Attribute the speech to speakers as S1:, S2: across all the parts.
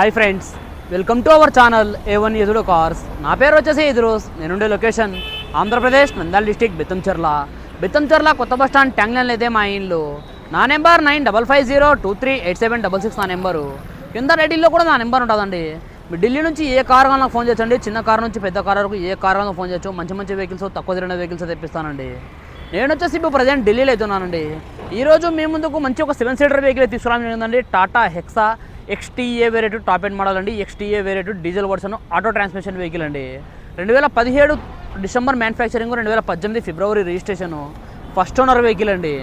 S1: Hi friends welcome to our channel A one ఎదురు cars నా పేరు వచ్చేసి ఎదురోస్ నేనుండే లొకేషన్ ఆంధ్రప్రదేశ్ నంద్యాల డిస్టిక్ బెత్తంచెర్ల బెత్తంచెర్ల కొత్త బస్ స్టాండ్ ట్యాంగ్ లైన్ అయితే మా ఇల్లు. నా number nine double five zero two three eight seven double six నా నెంబరు. కింద రెడీలో కూడా నా నెంబర్ ఉంటుందండి. మీరు ఢిల్లీ నుంచి ఏ కార్ కావాలన్నా ఫోన్ చేయొచ్చండి చిన్న కార్ నుంచి పెద్ద కార్ వరకు ఏ కార్ కావాలన్నా ఫోన్ చేయొచ్చు. మంచి మంచి వెహికల్స్ తక్కువ తిరిగిన వెహికల్స్ తెప్పిస్తానండి. నేను వచ్చేసి ఇప్పుడు ప్రజెంట్ ఢిల్లీలో అవుతున్నానండి. ఈరోజు మీ ముందుకు మంచి ఒక సెవెన్ సీటర్ వెహికల్ తీసుకురావడం జరిగిందండి Tata Hexa XTA variant top end model అండి. XTA variant diesel version auto transmission vehicle అండి. రెండు వేల పదిహేడు డిసెంబర్ మ్యానుఫ్యాక్చరింగ్ రెండు వేల పద్దెనిమిది ఫిబ్రవరి రిజిస్ట్రేషన్ ఫస్ట్ ఓనర్ వెహికల్ అండి.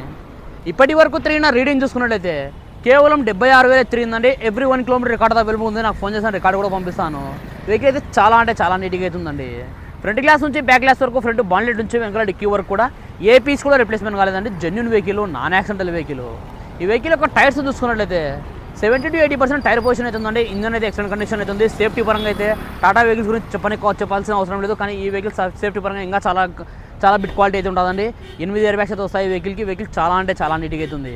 S1: ఇప్పటి వరకు తిరిగిన రీడింగ్ చూసుకున్నట్లయితే కేవలం డెబ్బై ఆరు వేలు తిరిగిందండి ఎవ్రీ వన్ కిలోమీటర్ రికార్డ్ దా ఉంది. నాకు ఫోన్ చేసిన రికార్డు కూడా పంపిస్తాను. వెహికల్ అయితే చాలా అంటే చాలా నీట్గా అవుతుందండి ఫ్రంట్ గ్లాస్ నుంచి బ్యాక్ గ్లాస్ వరకు ఫ్రంట్ బాన్లెట్ నుంచి వెనకాల డిక్కీ వరకు కూడా ఏ పీస్ కూడా రిప్లేస్మెంట్ కాలేదండి. Genuine vehicle non accidental vehicle ఈ వెహికల్ యొక్క టైర్స్ చూసుకున్నట్లయితే seventy to eighty percent tyre position అవుతుందండి ఇంజన్ అయితే ఎక్సలెంట్ కండిషన్ ఉంది. సేఫ్టీ పరంగా అయితే టాటా వెహికల్స్ గురించి చెప్పని చెప్పాల్సిన అవసరం లేదు. కానీ ఈ వెహికల్ సేఫ్టీ పరంగా ఇంకా చాలా చాలా బిట్ క్వాలిటీ అయితే ఉంటుందండి. ఎనిమిది ఇయర్ బ్యాగ్స్ అయితే వస్తాయి వెహికల్కి వెహికల్ చాలా అంటే చాలా నీట్గా అవుతుంది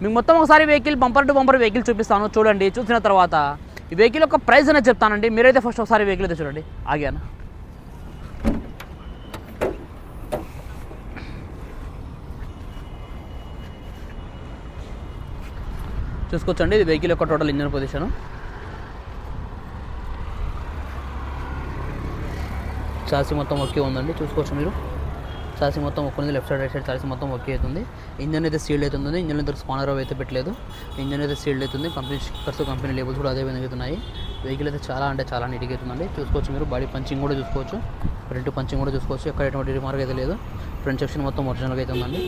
S1: మీకు మొత్తం ఒకసారి vehicle bumper to bumper vehicle చూపిస్తాను. చూడండి. చూసిన తర్వాత ఈ వెహికల్ యొక్క ప్రైస్ అనేది చెప్తానండి. మీరైతే ఫస్ట్ ఒకసారి వెహికల్ అయితే చూడండి. ఆగాను? చూసుకోవచ్చండి ఇది వెహికల్ యొక్క టోటల్ ఇంజన్ పొజిషను చాసి మొత్తం ఓకే ఉందండి. చూసుకోవచ్చు మీరు. చాసి మొత్తం ఒక్క left side right side chassis మొత్తం ఓకే అవుతుంది. ఇంజన్ అయితే సీల్డ్ అవుతుంది ఇంజన్ అయితే స్పానర్ అయితే పెట్టలేదు. ఇంజన్ అయితే సీల్డ్ అవుతుంది కంపెనీ స్టిక్కర్స్ కంపెనీ లేబుల్స్ కూడా అదే విధంగా అవుతున్నాయి వెహికల్ అయితే చాలా అంటే చాలా నీట్గా అవుతుందండి చూసుకోవచ్చు మీరు. బాడీ పంచింగ్ కూడా చూసుకోవచ్చు. ఫ్రంట్ పంచింగ్ కూడా చూసుకోవచ్చు. ఎక్కడ ఎటువంటి రిమార్క్ అయితే లేదు. ఫ్రంట్ సెక్షన్ మొత్తం ఒరిజినల్గా అయితే ఉందండి.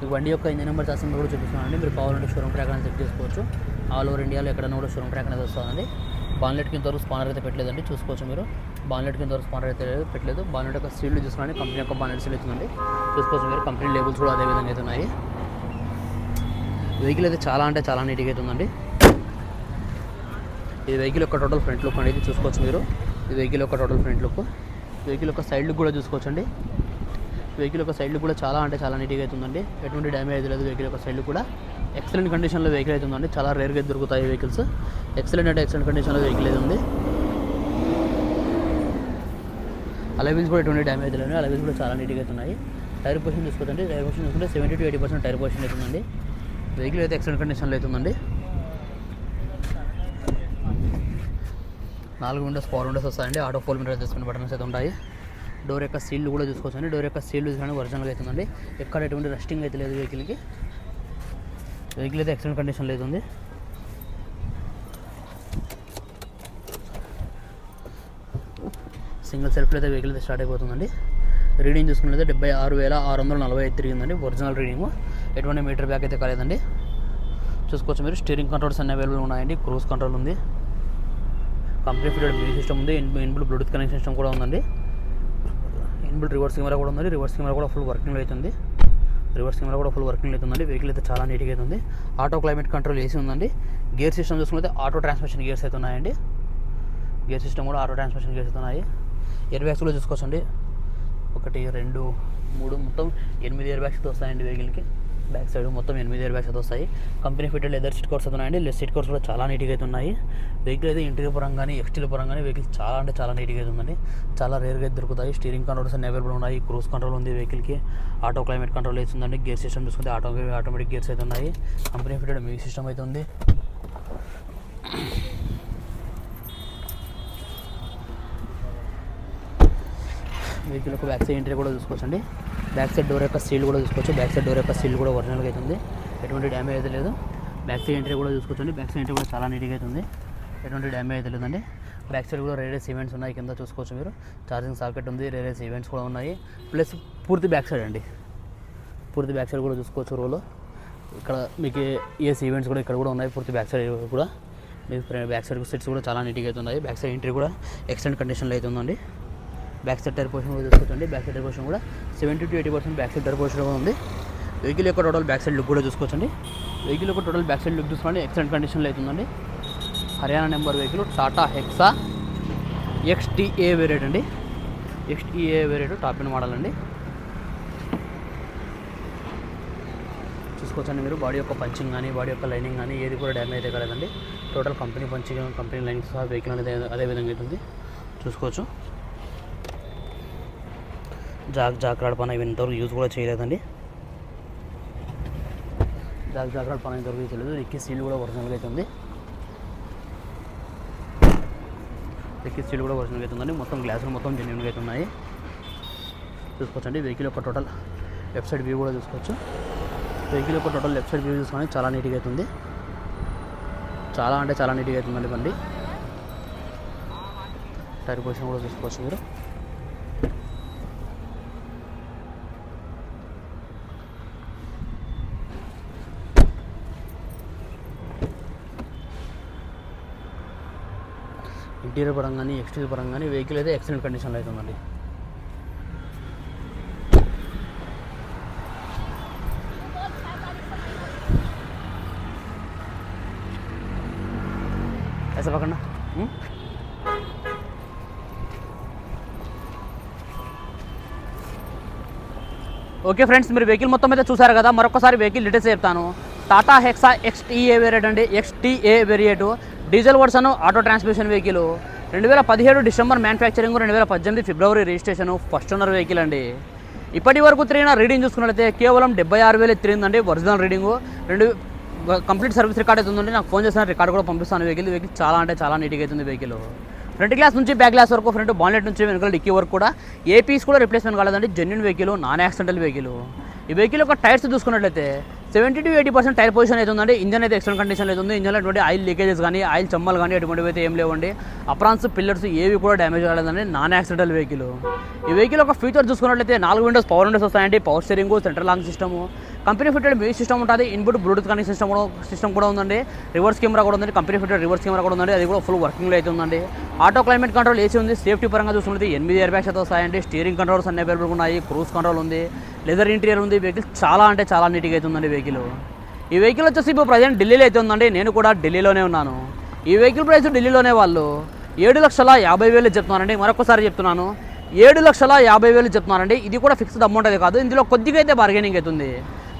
S1: మీకు బండి యొక్క ఇంజన్ నెంబర్ చాసిన కూడా చూపిస్తున్నానండి. మీరు కావాలంటే షోరూమ్ ట్రాక్ అనేది చెక్ చేసుకోవచ్చు. ఆల్ ఓవర్ ఇండియాలో ఎక్కడైనా కూడా షోరూమ్ ట్రాక్ అనేది వస్తుందండి. బాన్లెట్ కింద వరకు స్పానర్ అయితే పెట్టలేదండి. చూసుకోవచ్చు మీరు. బాన్లెట్ కింద వరకు స్పానర్ అయితే పెట్టలేదు. బాన్లెట్ యొక్క సీల్డ్ చూసుకోండి. కంపెనీ యొక్క బాన్లెట్ సీల్ ఇచ్చిందండి చూసుకోవచ్చు మీరు. కంపెనీ లేబుల్స్ కూడా అదే విధంగా అయితే ఉన్నాయి. వెహికల్ అయితే చాలా అంటే చాలా నీట్గా అయితే ఉందండి. ఈ వెహికల్ యొక్క టోటల్ ఫ్రంట్ లుక్ అనేది చూసుకోవచ్చు మీరు. ఈ వెహికల్ యొక్క టోటల్ ఫ్రంట్ లుక్ వెహికల్ యొక్క సైడ్ లుక్ కూడా చూసుకోవచ్చండి. వెహికల్ యొక్క సైడ్ కూడా చాలా అంటే చాలా నీట్గా అవుతుందండి. ఎటువంటి డ్యామేజ్ లేదు వెహికల్ యొక్క సైడ్ కూడా. ఎక్సలెంట్ కండిషన్లో వెహికల్ అవుతుందండి. చాలా రేర్గా దొరుకుతాయి వెహికల్స్ ఎక్సలెంట్ అంటే ఎక్సలెంట్ కండిషన్లో వెహికల్ అయితే ఉంది. అలవీల్స్ కూడా ఎటువంటి డ్యామేజ్ లేదు అలవీల్స్ కూడా చాలా నీట్గా అవుతున్నాయి. టైర్ పొజిషన్ చూసుకోండి టైర్ పొజిషన్ చూసుకుంటే seventy to eighty percent tyre position అవుతుందండి. వెహికల్ అయితే ఎక్సలెంట్ కండిషన్లో అవుతుందండి. నాలుగు విండోస్ ఫోర్ విండోస్ వస్తాయండి. ఆటో ఫోల్ మీటర్ చేసుకునే బటన్స్ అయితే ఉంటాయి. డోర్ యొక్క సీల్డ్ కూడా చూసుకోవచ్చండి. డోర్ యొక్క సీల్డ్ చూసుకోవడానికి ఒరిజినల్గా అవుతుందండి ఎక్కడ ఎటువంటి రెస్టింగ్ అయితే లేదు వెహికల్కి. వెహికల్ అయితే ఎక్సలెంట్ కండిషన్లో అవుతుంది సింగిల్ సెల్ఫ్లో అయితే వెహికల్ అయితే స్టార్ట్ అయిపోతుందండి. రీడింగ్ చూసుకున్నట్లయితే డెబ్బై ఆరు వేల ఆరు వందల నలభై ఐదు తిరిగిందండి ఒరిజినల్ రీడింగ్. ఎటువంటి మీటర్ బ్యాక్ అయితే కాలేదండి. చూసుకోవచ్చు మీరు. స్టీరింగ్ కంట్రోల్స్ అన్ని అవైలబుల్ ఉన్నాయండి. క్రూజ్ కంట్రోల్ ఉంది. కంప్లీట్ ఫిటెడ్ మ్యూజిక్ సిస్టమ్ ఉంది. ఇన్బుల్ బ్లూటూత్ కనెక్షన్ సిస్టమ్ కూడా ఉందండి. ఇన్బుల్ రివర్స్ కెమెరా కూడా ఉంది రివర్స్ కెమెరా కూడా ఫుల్ వర్కింగ్ అవుతుంది రివర్స్ కెమెరా కూడా ఫుల్ వర్కింగ్ అవుతుందండి వెహికల్ అయితే చాలా నీట్గా అవుతుంది ఆటో క్లైమేట్ కంట్రోల్ ఏసీ ఉందండి. గేర్ సిస్టమ్ చూసుకుంటే ఆటో ట్రాన్స్మిషన్ గేర్స్ అయితే ఉన్నాయండి. గేర్ సిస్టమ్ కూడా ఆటో ట్రాన్స్మిషన్ గేర్స్ అయితే ఉన్నాయి. ఇయర్ బ్యాగ్స్ కూడా చూసుకోవచ్చండి. ఒకటి రెండు మూడు మొత్తం ఎనిమిది ఇయర్ బ్యాగ్స్ వస్తాయండి వెహికల్కి. బ్యాక్ సైడ్ మొత్తం ఎనిమిది ఇయర్ బ్యాగ్స్ అయితే వస్తాయి. Company fitted leather seat covers అయితే ఉన్నాయండి. లెస్ సీట్ కోర్స్ కూడా చాలా నీట్గా అయితే ఉన్నాయి. వెహికల్ అయితే ఇంటీరియర్ పరంగా కానీ ఎక్స్టీరియర్ పరంగా కానీ వెహికల్ చాలా అంటే చాలా నీట్గా అయితే ఉందండి. చాలా రేర్గా అయితే దొరుకుతాయి. స్టీరింగ్ కంట్రోల్స్ అన్ని అవైలబుల్ ఉన్నాయి. క్రూజ్ కంట్రోల్ ఉంది వెహికల్కి ఆటో క్లైమేట్ కంట్రోల్ అయితే ఉందండి. గేర్ సిస్టమ్ చూసుకుంటే ఆటో ఆటోమేటిక్ గేర్స్ అయితే ఉన్నాయి. కంపెనీ ఫిటెడ్ మ్యూజిక్ సిస్టమ్ అయితే ఉంది. వెహికల్ యొక్క బ్యాక్ సైడ్ ఎంట్రీ కూడా చూసుకోవచ్చండి. బ్యాక్ సైడ్ డోర్ యొక్క సీల్ కూడా చూసుకోవచ్చు బ్యాక్ సైడ్ డోర్ యొక్క సీల్ కూడా ఒరిజినల్గా అయితే ఉంది ఎటువంటి డ్యామేజ్ అయితే లేదు బ్యాక్ సైడ్ ఎంట్రీ కూడా చూసుకోవచ్చండి బ్యాక్ సైడ్ ఎంట్రీ కూడా చాలా నీట్గా అయితే ఉంది ఎటువంటి డ్యామేజ్ అయితే లేదండి బ్యాక్ సైడ్ కూడా రేరేస్ ఈవెంట్స్ ఉన్నాయి కింద చూసుకోవచ్చు మీరు ఛార్జింగ్ సాకెట్ ఉంది రేరేస్ ఈవెంట్స్ కూడా ఉన్నాయి ప్లస్ పూర్తి బ్యాక్ సైడ్ అండి పూర్తి బ్యాక్ సైడ్ కూడా చూసుకోవచ్చు రోలో ఇక్కడ మీకు ఏసీ ఈవెంట్స్ కూడా ఇక్కడ కూడా ఉన్నాయి పూర్తి బ్యాక్ సైడ్ కూడా మీకు బ్యాక్ సైడ్ సెట్స్ కూడా చాలా నీట్గా అయితే ఉన్నాయి బ్యాక్ సైడ్ ఎంట్రీ కూడా ఎక్సలెంట్ కండిషన్లో అయితే ఉందండి బ్యాక్ సైడ్ టైర్ పోర్షన్ కూడా చూసుకోవచ్చండి. బ్యాక్ సైడ్ టైర్ పోర్షన్ కూడా seventy to eighty percent back side tyre portion కూడా ఉంది. వెహికల్ యొక్క టోటల్ బ్యాక్ సైడ్ లుక్ కూడా చూసుకోవచ్చండి. వెహికల్ యొక్క టోటల్ బ్యాక్ సైడ్ లుక్ చూసుకోండి ఎక్సలెంట్ కండిషన్లో అవుతుందండి. Haryana number vehicle Tata Hexa XTA variant అండి. XTA variant top in model అండి. చూసుకోవచ్చండి మీరు. బాడీ యొక్క పంచింగ్ కానీ బాడీ యొక్క లైనింగ్ కానీ ఏది కూడా డ్యామేజ్ అయితే కాలేదండి. Total company punching company lining సహా వెహికల్ అనేది అదే విధంగా అవుతుంది. చూసుకోవచ్చు. జాక్ జాక్రాడ్ పని ఇవి ఇంతవరకు యూజ్ కూడా చేయలేదండి. జాక్ జాక్రాడ్ పని ఇంతవరకు చేయలేదు. ఎక్కి సీల్ కూడా ఒరిజినల్గా అవుతుంది ఎక్కి సీల్ కూడా ఒరిజినల్గా అవుతుందండి మొత్తం గ్లాసులు మొత్తం జెన్యున్గా అవుతున్నాయి చూసుకోవచ్చండి. వెహికల్ యొక్క టోటల్ లెఫ్ట్ సైడ్ వ్యూ కూడా చూసుకోవచ్చు. వెహికల్ యొక్క టోటల్ లెఫ్ట్ సైడ్ వ్యూ చూసుకొని చాలా నీట్గా అవుతుంది చాలా అంటే చాలా నీట్గా అవుతుందండి బండి. టైర్ పొజిషన్ కూడా చూసుకోవచ్చు మీరు. ఇంటీరియర్ పరంగా కానీ ఎక్స్టీరియర్ పరంగా కానీ వెహికల్ అయితే ఎక్సలెంట్ కండిషన్లో అవుతుందండి ऐसा पकड़ना हम्म? ఓకే ఫ్రెండ్స్ మీరు వెహికల్ మొత్తం అయితే చూసారు కదా మరొకసారి వెహికల్ డీటెయిల్స్ చెప్తాను టాటా హెక్సా ఎక్స్టీఏ వేరియట్ అండి XTA variate diesel version auto transmission vehicle రెండు వేల పదిహేడు డిసెంబర్ మ్యానుఫ్యాక్చరింగ్ రెండు వేల పద్దెనిమిది February registration first owner vehicle అండి. ఇప్పటి వరకు తిరిగిన రీడింగ్ చూసుకున్నట్లయితే కేవలం డెబ్బై ఆరు వేలు తిరిగిందండి ఒరిజినల్ రీడింగ్. రెండు కంప్లీట్ సర్వీస్ రికార్డ్ అయితే ఉందండి నాకు ఫోన్ చేసిన రికార్డ్ కూడా పంపిస్తాను వెహికల్. వెహికల్ చాలా అంటే చాలా నీట్గా అవుతుంది వెహికల్. ఫ్రంట్ గ్లాస్ నుంచి బ్యాక్ గ్లాస్ వరకు ఫ్రంట్ బాన్లెట్ నుంచి వెనుక డిక్కీ వరకు కూడా ఏ పీస్ కూడా రిప్లేస్మెంట్ కాలేదండి genuine vehicle non accidental vehicle. ఈ వెహికల్ యొక్క టైర్స్ చూసుకున్నట్లయితే seventy to eighty percent tyre position అయితే ఉందండి. ఇంజన్ అయితే ఎక్సలెంట్ కండిషన్ అయితే ఉంది. ఇంజన్లో ఎటువంటి ఆయిల్ లీకేజెస్ కానీ ఆయిల్ చమ్మలు కానీ ఎటువంటివి అయితే ఏం లేవండి. అప్రాన్స్ పిల్లర్స్ ఏవి కూడా డ్యామేజ్ కాలేదండి. నాన్ యాక్సిడెంటల్ వెహికల్ ఈ వెహికల్ ఒక ఫీచర్ చూసుకున్నట్లయితే నాలుగు విండోస్ పవర్ విండోస్ వస్తాయండి. Power steering central lock system company fitted music system ఉంటుంది. ఇన్పుట్ బ్లూటూత్ కనెక్ట్ సిస్టమ్ కూడా సిస్టమ్ కూడా ఉందండి. రివర్స్ కెమెరా కూడా ఉంది కంపెనీ ఫిటెడ్ రివర్స్ కెమెరా కూడా ఉందండి. అది కూడా ఫుల్ వర్కింగ్లో అయితే ఉందండి. ఆటో క్లైమేట్ కంట్రోల్ ఏసీ ఉంది. సేఫ్టీ పరంగా చూసుకుంటే ఎనిమిది ఎయిర్ బ్యాగ్స్ అయితే వస్తాయండి. స్టీరింగ్ కంట్రోల్స్ అన్ని అవైలబుల్ ఉన్నాయి. క్రూజ్ కంట్రోల్ ఉంది. లెదర్ ఇంటీరియర్ ఉంది వెహికల్ చాలా అంటే చాలా నీట్గా అయితే ఉందండి వెహికల్. ఈ వెహికల్ వచ్చేసి ఇప్పుడు ప్రజెంట్ ఢిల్లీలో అయితే ఉందండి నేను కూడా ఢిల్లీలోనే ఉన్నాను. ఈ వెహికల్ ప్రైస్ ఢిల్లీలోనే వాళ్ళు ఏడు లక్షల యాభై వేలు చెప్తున్నారండి మరొకసారి చెప్తున్నాను. ఏడు లక్షల యాభై వేలు చెప్తున్నారండి ఇది కూడా ఫిక్స్డ్ అమౌంట్ అది కాదు ఇందులో కొద్దిగా అయితే బార్గెనింగ్ అవుతుంది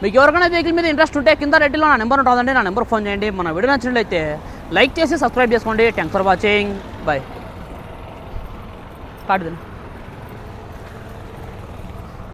S1: మీకు ఎవరికైనా వెహికల్ మీద ఇంట్రెస్ట్ ఉంటే కింద రెడ్డిలో నా నెంబర్ ఉంటుందండి నా నెంబర్ ఫోన్ చేయండి. మన వీడియో నచ్చినట్లయితే లైక్ చేసి సబ్స్క్రైబ్ చేసుకోండి. Thanks for watching bye కాటుదండి